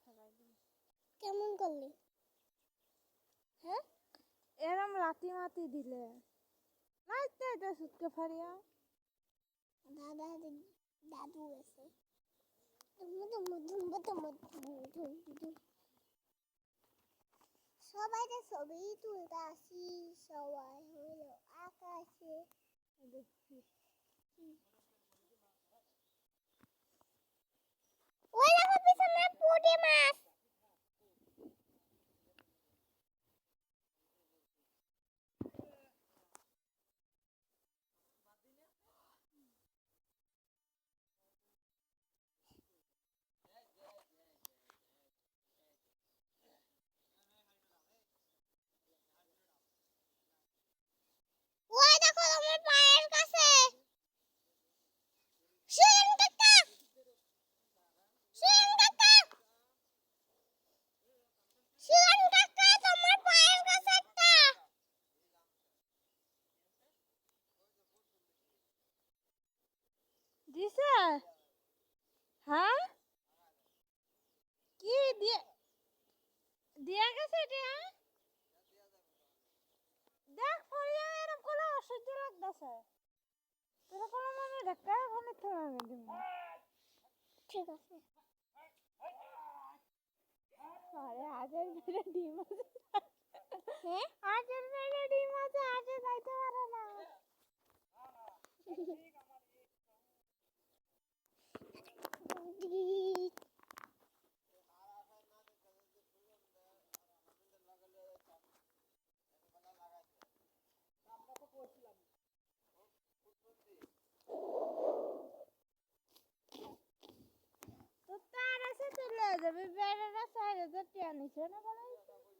ফেলাই দিই কেমন করলি? হ্যাঁ? এরম লাতি মাতি দিলে। নাইতে এটা সুটকে ফারিয়া দাদা দাদু ধুমু সবাই তো ছবি তুলতে আসি সবাই হলো আকাশে। দিছে? হ্যাঁ কি দিয়ে দিয়া গেছে এটা দেখ ফারিয়া এরম করে অসহ্য লাগতেছে। তোরা কোনো মনে দিব ঠিক আছে। আরে আজের বেড়ে ডিম আছে। আজের বেড়ে ডিম আছে আজে যাইতে পারে না। তো তার আছে চলে যাবে বেড়েটা